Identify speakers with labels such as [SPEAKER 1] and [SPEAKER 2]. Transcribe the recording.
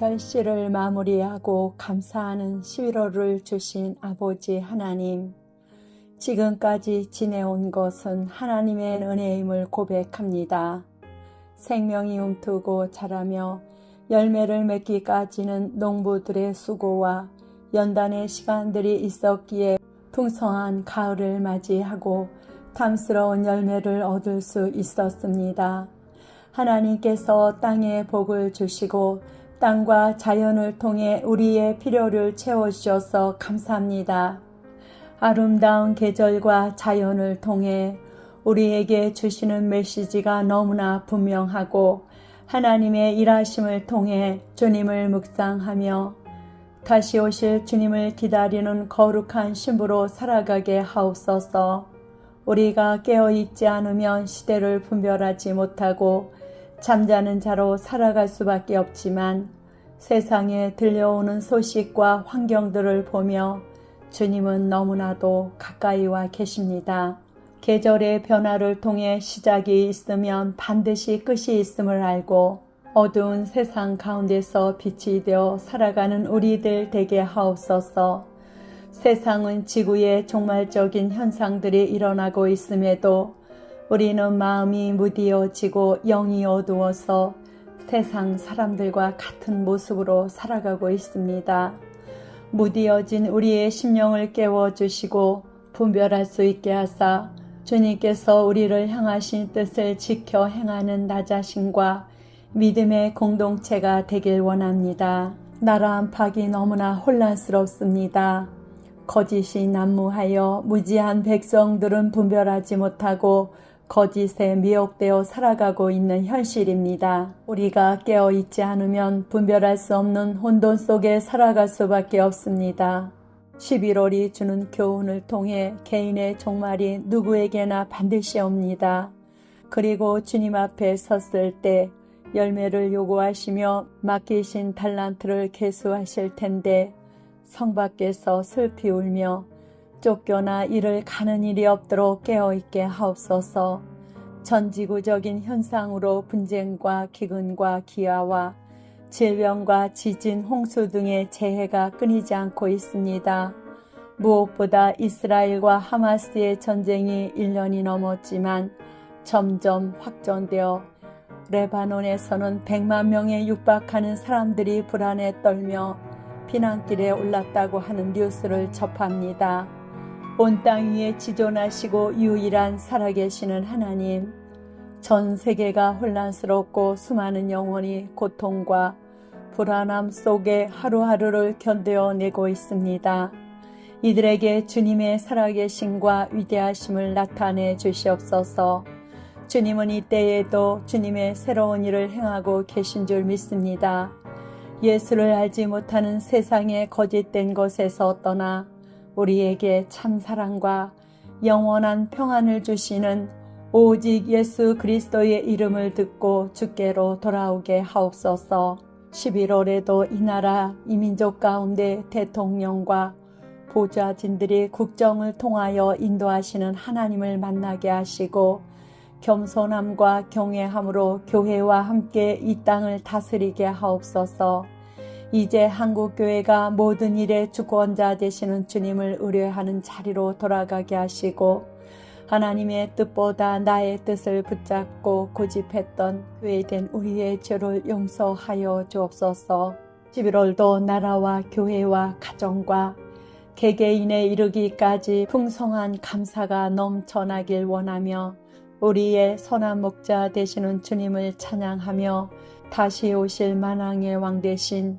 [SPEAKER 1] 결실을 마무리하고 감사하는 11월을 주신 아버지 하나님. 지금까지 지내온 것은 하나님의 은혜임을 고백합니다. 생명이 움트고 자라며 열매를 맺기까지는 농부들의 수고와 연단의 시간들이 있었기에 풍성한 가을을 맞이하고 탐스러운 열매를 얻을 수 있었습니다. 하나님께서 땅에 복을 주시고 땅과 자연을 통해 우리의 필요를 채워주셔서 감사합니다. 아름다운 계절과 자연을 통해 우리에게 주시는 메시지가 너무나 분명하고 하나님의 일하심을 통해 주님을 묵상하며 다시 오실 주님을 기다리는 거룩한 신부로 살아가게 하옵소서. 우리가 깨어있지 않으면 시대를 분별하지 못하고 잠자는 자로 살아갈 수밖에 없지만 세상에 들려오는 소식과 환경들을 보며 주님은 너무나도 가까이 와 계십니다. 계절의 변화를 통해 시작이 있으면 반드시 끝이 있음을 알고 어두운 세상 가운데서 빛이 되어 살아가는 우리들 되게 하옵소서. 세상은 지구의 종말적인 현상들이 일어나고 있음에도 우리는 마음이 무디어지고 영이 어두워서 세상 사람들과 같은 모습으로 살아가고 있습니다. 무디어진 우리의 심령을 깨워 주시고 분별할 수 있게 하사 주님께서 우리를 향하신 뜻을 지켜 행하는 나 자신과 믿음의 공동체가 되길 원합니다. 나라 안팎이 너무나 혼란스럽습니다. 거짓이 난무하여 무지한 백성들은 분별하지 못하고 거짓에 미혹되어 살아가고 있는 현실입니다. 우리가 깨어 있지 않으면 분별할 수 없는 혼돈 속에 살아갈 수밖에 없습니다. 11월이 주는 교훈을 통해 개인의 종말이 누구에게나 반드시 옵니다. 그리고 주님 앞에 섰을 때 열매를 요구하시며 맡기신 달란트를 개수하실 텐데 성 밖에서 슬피 울며 쫓겨나 이를 가는 일이 없도록 깨어있게 하옵소서 전지구적인 현상으로 분쟁과 기근과 기아와 질병과 지진, 홍수 등의 재해가 끊이지 않고 있습니다. 무엇보다 이스라엘과 하마스의 전쟁이 1년이 넘었지만 점점 확전되어 레바논에서는 100만 명에 육박하는 사람들이 불안에 떨며 피난길에 올랐다고 하는 뉴스를 접합니다. 온 땅 위에 지존하시고 유일한 살아계시는 하나님, 전 세계가 혼란스럽고 수많은 영혼이 고통과 불안함 속에 하루하루를 견뎌내고 있습니다. 이들에게 주님의 살아계심과 위대하심을 나타내 주시옵소서. 주님은 이때에도 주님의 새로운 일을 행하고 계신 줄 믿습니다. 예수를 알지 못하는 세상의 거짓된 것에서 떠나 우리에게 참 사랑과 영원한 평안을 주시는 오직 예수 그리스도의 이름을 듣고 주께로 돌아오게 하옵소서. 11월에도 이 나라 이민족 가운데 대통령과 보좌진들이 국정을 통하여 인도하시는 하나님을 만나게 하시고 겸손함과 경외함으로 교회와 함께 이 땅을 다스리게 하옵소서. 이제 한국교회가 모든 일의 주권자 되시는 주님을 의뢰하는 자리로 돌아가게 하시고 하나님의 뜻보다 나의 뜻을 붙잡고 고집했던 교회된 우리의 죄를 용서하여 주옵소서. 11월도 나라와 교회와 가정과 개개인에 이르기까지 풍성한 감사가 넘쳐나길 원하며 우리의 선한 목자 되시는 주님을 찬양하며 다시 오실 만왕의 왕 되신